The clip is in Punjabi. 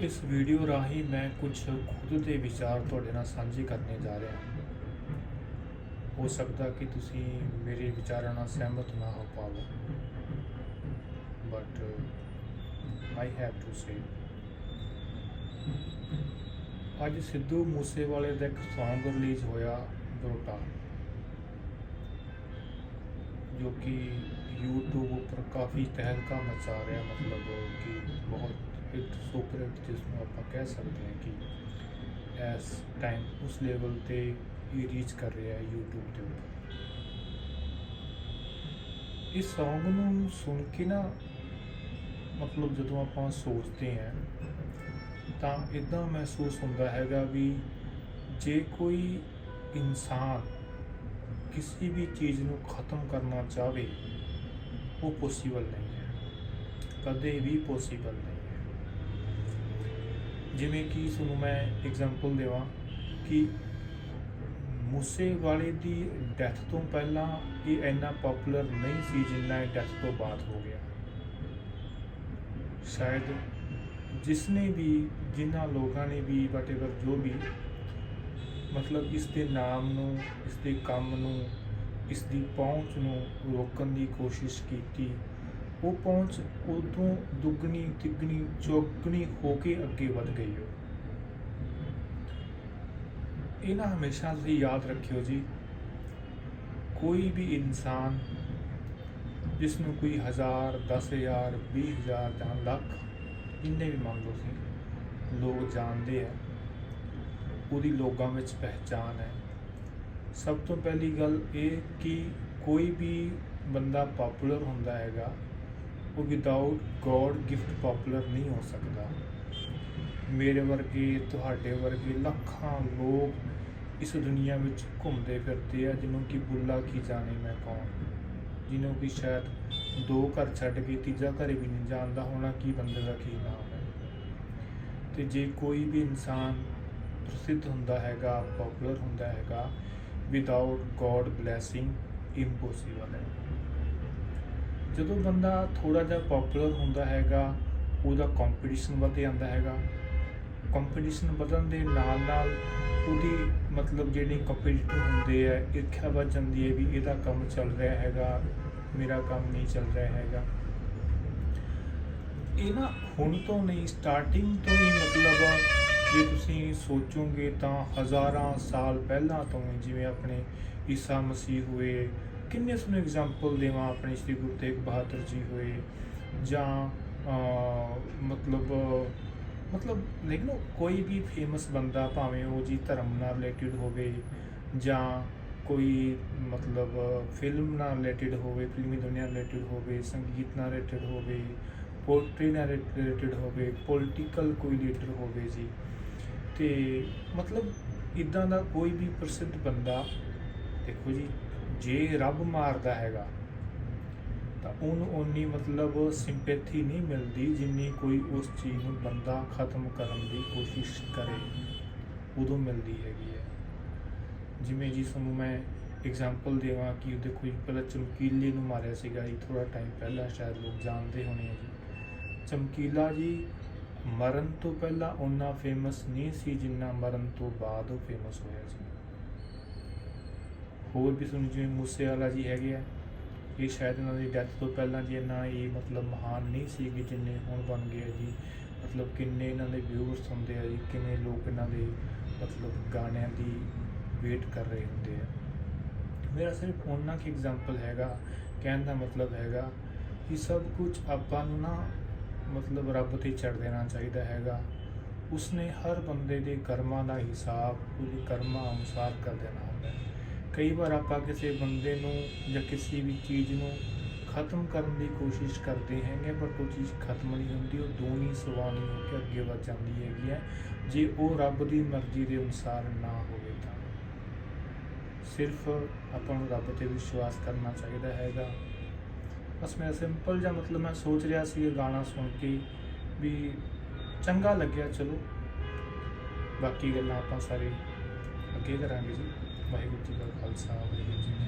ਇਸ ਵੀਡੀਓ ਰਾਹੀਂ ਮੈਂ ਕੁਝ ਖੁਦ ਦੇ ਵਿਚਾਰ ਤੁਹਾਡੇ ਨਾਲ ਸਾਂਝੇ ਕਰਨੇ ਜਾ ਰਿਹਾ ਹਾਂ। ਹੋ ਸਕਦਾ ਕਿ ਤੁਸੀਂ ਮੇਰੇ ਵਿਚਾਰਾਂ ਨਾਲ ਸਹਿਮਤ ਨਾ ਹੋ ਪਾਵੋ। But I have to say ਅੱਜ ਸਿੱਧੂ ਮੂਸੇਵਾਲੇ ਦਾ ਇੱਕ ਸੌਂਗ ਰਿਲੀਜ਼ ਹੋਇਆ ਬਰੋਟਾ ਜੋ ਕਿ YouTube ਉੱਪਰ ਕਾਫੀ ਤਹਿਲਕਾ ਮਚਾ ਰਿਹਾ, ਮਤਲਬ ਕਿ ਬਹੁਤ ਹਿੱਟ ਸੁਪਰ ਹਿੱਟ ਜਿਸ ਨੂੰ ਆਪਾਂ ਕਹਿ ਸਕਦੇ ਹਾਂ ਕਿ ਇਸ ਟਾਈਮ ਉਸ ਲੈਵਲ ਤੇ ਹੀ ਰੀਚ ਕਰ ਰਿਹਾ ਹੈ YouTube ਦੇ ਉੱਪਰ। ਇਸ Song ਨੂੰ ਸੁਣ ਕੇ ਨਾ ਮਤਲਬ ਜਦੋਂ ਆਪਾਂ ਸੋਚਦੇ ਹਾਂ, ਤਾਂ ਇਦਾਂ ਮਹਿਸੂਸ ਹੁੰਦਾ ਹੈਗਾ ਵੀ ਜੇ ਕੋਈ ਇਨਸਾਨ ਕਿਸੇ ਵੀ ਚੀਜ਼ ਨੂੰ ਖਤਮ ਕਰਨਾ ਚਾਹਵੇ, ਉਹ ਪੋਸੀਬਲ ਨਹੀਂ ਹੈ। ਕਦੇ ਵੀ ਪੋਸੀਬਲ ਨਹੀਂ। ਜਿਵੇਂ ਕਿ ਤੁਹਾਨੂੰ ਮੈਂ ਐਗਜ਼ਾਮਪਲ ਦੇਵਾਂ ਕਿ ਮੂਸੇ ਵਾਲੇ ਦੀ ਡੈਥ ਤੋਂ ਪਹਿਲਾਂ ਇਹ ਇੰਨਾ ਪਪੂਲਰ ਨਹੀਂ ਸੀ ਜਿੰਨਾ ਇਹ ਡੈਥ ਤੋਂ ਬਾਅਦ ਹੋ ਗਿਆ। ਸ਼ਾਇਦ ਜਿਸਨੇ ਵੀ, ਜਿਨ੍ਹਾਂ ਲੋਕਾਂ ਨੇ ਵੀ ਵਟਐਵਰ ਜੋ ਵੀ, ਮਤਲਬ ਇਸ ਦੇ ਨਾਮ ਨੂੰ, ਇਸ ਦੇ ਕੰਮ ਨੂੰ, ਇਸ ਦੀ ਪਹੁੰਚ ਨੂੰ ਰੋਕਣ ਦੀ ਕੋਸ਼ਿਸ਼ ਕੀਤੀ ਉਹ ਪਹੁੰਚ ਉਦੋਂ ਦੁੱਗਣੀ, ਤਿੱਗਣੀ, ਚੌਗਣੀ ਹੋ ਕੇ ਅੱਗੇ ਵਧ ਗਈ ਹੋ ਇਹ ਨਾ ਹਮੇਸ਼ਾ ਤੁਸੀਂ ਯਾਦ ਰੱਖਿਓ ਜੀ, ਕੋਈ ਵੀ ਇਨਸਾਨ ਜਿਸ ਨੂੰ ਕੋਈ ਹਜ਼ਾਰ, ਦਸ ਹਜ਼ਾਰ, ਵੀਹ ਹਜ਼ਾਰ ਜਾਂ ਲੱਖ ਜਿੰਨੇ ਵੀ ਮੰਨ ਲਓ ਸੀ ਲੋਕ ਜਾਣਦੇ ਆ, ਉਹਦੀ ਲੋਕਾਂ ਵਿੱਚ ਪਹਿਚਾਨ ਹੈ। ਸਭ ਤੋਂ ਪਹਿਲੀ ਗੱਲ ਇਹ ਕਿ ਕੋਈ ਵੀ ਬੰਦਾ ਪਪੂਲਰ ਹੁੰਦਾ ਹੈਗਾ ਉਹ ਵਿਦਆਊਟ ਗੋਡ ਗਿਫਟ ਪਪੂਲਰ ਨਹੀਂ ਹੋ ਸਕਦਾ। ਮੇਰੇ ਵਰਗੇ, ਤੁਹਾਡੇ ਵਰਗੇ ਲੱਖਾਂ ਲੋਕ ਇਸ ਦੁਨੀਆ ਵਿੱਚ ਘੁੰਮਦੇ ਫਿਰਦੇ ਆ, ਜਿਹਨੂੰ ਕਿ ਬੁੱਲਾ ਕੀ ਜਾਣੇ ਮੈਂ ਕੌਣ? ਜਿਹਨੂੰ ਕਿ ਸ਼ਾਇਦ ਦੋ ਘਰ ਛੱਡ ਕੇ ਤੀਜਾ ਘਰ ਵੀ ਨਹੀਂ ਜਾਣਦਾ ਹੋਣਾ, ਕੀ ਬੰਦੇ ਦਾ ਕੀ ਨਾਮ ਹੈ? ਤੇ ਜੇ ਕੋਈ ਵੀ ਇਨਸਾਨ ਪ੍ਰਸਿੱਧ ਹੁੰਦਾ ਹੈਗਾ ਪਪੂਲਰ ਹੁੰਦਾ ਹੈਗਾ ਵਿਦਆਊਟ ਗੋਡ ਬਲੇਸਿੰਗ ਇੰਪੋਸੀਬਲ ਹੈ। ਜਦੋਂ ਬੰਦਾ ਥੋੜਾ ਜਿਹਾ ਪਪੂਲਰ ਹੁੰਦਾ ਹੈਗਾ, ਉਹਦਾ ਕੰਪੀਟੀਸ਼ਨ ਵੱਧ ਜਾਂਦਾ ਹੈਗਾ। ਕੰਪੀਟੀਸ਼ਨ ਵਧਣ ਦੇ ਨਾਲ ਨਾਲ ਉਹਦੀ ਮਤਲਬ ਜਿਹੜੇ ਕੰਪੀਟੀਟਰ ਹੁੰਦੇ ਆ ਈਰਖਾ ਵੱਧ ਜਾਂਦੀ ਹੈ ਵੀ ਇਹਦਾ ਕੰਮ ਚੱਲ ਰਿਹਾ ਹੈਗਾ, ਮੇਰਾ ਕੰਮ ਨਹੀਂ ਚੱਲ ਰਿਹਾ ਹੈਗਾ। ਇਹ ਨਾ ਹੁਣ ਤੋਂ ਨਹੀਂ ਸਟਾਰਟਿੰਗ ਤੋਂ ਹੀ ਮਤਲਬ ਜੇ ਤੁਸੀਂ ਸੋਚੋਗੇ ਤਾਂ ਹਜ਼ਾਰਾਂ ਸਾਲ ਪਹਿਲਾਂ ਤੋਂ ਜਿਵੇਂ ਆਪਣੇ ਈਸਾ ਮਸੀਹ ਹੋਏ ਕਿੰਨੇ ਸੋਹਣੇ ਐਗਜ਼ਾਮਪਲ ਦੇਵਾਂ ਆਪਣੇ ਸ੍ਰੀ ਗੁਰੂ ਤੇਗ ਬਹਾਦਰ ਜੀ ਹੋਏ ਜਾਂ ਅਹ, ਮਤਲਬ ਮਤਲਬ ਲੇਕਿਨ ਕੋਈ ਵੀ ਫੇਮਸ ਬੰਦਾ ਭਾਵੇਂ ਉਹ ਜੀ ਧਰਮ ਨਾਲ ਰਿਲੇਟਡ ਹੋਵੇ ਜਾਂ ਕੋਈ ਮਤਲਬ ਫਿਲਮ ਨਾਲ ਰਿਲੇਟਡ ਹੋਵੇ ਫਿਲਮੀ ਦੁਨੀਆ ਨਾਲ ਰਿਲੇਟਡ ਹੋਵੇ ਸੰਗੀਤ ਨਾਲ ਰਿਲੇਟਡ ਹੋਵੇ ਪੋਇਟਰੀ ਨਾਲ ਰਿਲੇਟਡ ਹੋਵੇ ਪੋਲੀਟੀਕਲ ਕੋਈ ਲੀਡਰ ਹੋਵੇ ਜੀ। ਤੇ ਮਤਲਬ ਇਦਾਂ ਦਾ ਕੋਈ ਵੀ ਪ੍ਰਸਿੱਧ ਬੰਦਾ ਦੇਖੋ ਜੀ ਜੇ ਰੱਬ ਮਾਰਦਾ ਹੈਗਾ, ਤਾਂ ਉਹਨੂੰ ਓਨੀ ਮਤਲਬ ਸਿੰਪੈਥੀ ਨਹੀਂ ਮਿਲਦੀ ਜਿੰਨੀ ਕੋਈ ਉਸ ਚੀਜ਼ ਨੂੰ ਬੰਦਾ ਖਤਮ ਕਰਨ ਦੀ ਕੋਸ਼ਿਸ਼ ਕਰੇ, ਉਦੋਂ ਮਿਲਦੀ ਹੈਗੀ ਹੈ। ਜਿਵੇਂ ਜੀ ਤੁਹਾਨੂੰ ਮੈਂ ਐਗਜ਼ਾਮਪਲ ਦੇਵਾਂ ਕਿ ਉਹਦੇ ਕੋਈ ਪਹਿਲਾਂ ਚਮਕੀਲੇ ਨੂੰ ਮਾਰਿਆ ਸੀਗਾ ਜੀ ਥੋੜਾ ਟਾਈਮ ਪਹਿਲਾਂ ਸ਼ਾਇਦ ਲੋਕ ਜਾਣਦੇ ਹੋਣੇ ਆ ਜੀ। ਚਮਕੀਲਾ ਜੀ ਮਰਨ ਤੋਂ ਪਹਿਲਾਂ ਉਹਨਾਂ ਫੇਮਸ ਨਹੀਂ ਸੀ ਜਿੰਨਾ ਮਰਨ ਤੋਂ ਬਾਅਦ ਉਹ ਫੇਮਸ ਹੋਇਆ ਸੀ। ਹੋਰ ਵੀ ਸੁਣੀ ਜਿਵੇਂ ਮੂਸੇ ਵਾਲਾ ਜੀ ਹੈਗੇ ਆ, ਇਹ ਸ਼ਾਇਦ ਇਹਨਾਂ ਦੀ ਡੈਥ ਤੋਂ ਪਹਿਲਾਂ ਜੀ ਇੰਨਾ ਇਹ ਮਤਲਬ ਮਹਾਨ ਨਹੀਂ ਸੀ ਕਿ ਜਿੰਨੇ ਹੁਣ ਬਣ ਗਏ ਆ ਜੀ, ਮਤਲਬ ਕਿੰਨੇ ਇਹਨਾਂ ਦੇ ਵਿਊਅਰਸ ਹੁੰਦੇ ਆ ਜੀ, ਕਿੰਨੇ ਲੋਕ ਇਹਨਾਂ ਦੇ ਮਤਲਬ ਗਾਣਿਆਂ ਦੀ ਵੇਟ ਕਰ ਰਹੇ ਹੁੰਦੇ ਆ। ਮੇਰਾ ਸਿਰਫ ਉਹਨਾਂ ਕੀ ਐਗਜ਼ਾਮਪਲ ਹੈਗਾ, ਕਹਿਣ ਦਾ ਮਤਲਬ ਹੈਗਾ ਕਿ ਸਭ ਕੁਝ ਆਪਾਂ ਨੂੰ ਨਾ ਮਤਲਬ ਰੱਬ ਤੇ ਛੱਡ ਦੇਣਾ ਚਾਹੀਦਾ ਹੈਗਾ। ਉਸਨੇ ਹਰ ਬੰਦੇ ਦੇ ਕਰਮਾਂ ਦਾ ਹਿਸਾਬ, ਉਹਦੇ ਕਰਮਾਂ ਅਨੁਸਾਰ ਕਰ ਦੇਣਾ। ਕਈ ਵਾਰ ਆਪਾਂ ਕਿਸੇ ਬੰਦੇ ਨੂੰ ਜਾਂ ਕਿਸੇ ਵੀ ਚੀਜ਼ ਨੂੰ ਖਤਮ ਕਰਨ ਦੀ ਕੋਸ਼ਿਸ਼ ਕਰਦੇ ਹੈਗੇ ਪਰ ਉਹ ਚੀਜ਼ ਖਤਮ ਨਹੀਂ ਹੁੰਦੀ, ਉਹ ਦੋਨੀ ਸਵਾਨੀ ਹੋ ਕੇ ਅੱਗੇ ਵੱਧ ਜਾਂਦੀ ਹੈਗੀ ਹੈ। ਜੇ ਉਹ ਰੱਬ ਦੀ ਮਰਜ਼ੀ ਦੇ ਅਨੁਸਾਰ ਨਾ ਹੋਵੇ ਤਾਂ। ਸਿਰਫ ਆਪਾਂ ਨੂੰ ਰੱਬ ਤੇ ਵਿਸ਼ਵਾਸ ਕਰਨਾ ਚਾਹੀਦਾ ਹੈਗਾ। ਬਸ ਮੈਂ ਸਿੰਪਲ ਜਿਹਾ ਮਤਲਬ ਮੈਂ ਸੋਚ ਰਿਹਾ ਸੀ ਇਹ ਗਾਣਾ ਸੁਣ ਕੇ ਵੀ ਚੰਗਾ ਲੱਗਿਆ, ਚਲੋ। ਬਾਕੀ ਗੱਲਾਂ ਆਪਾਂ ਸਾਰੇ ਅੱਗੇ ਕਰਾਂਗੇ ਜੀ। ਵਾਹਿਗੁਰੂ ਜੀ ਕਾ ਖਾਲਸਾ ਵਾਹਿਗੁਰੂ ਜੀ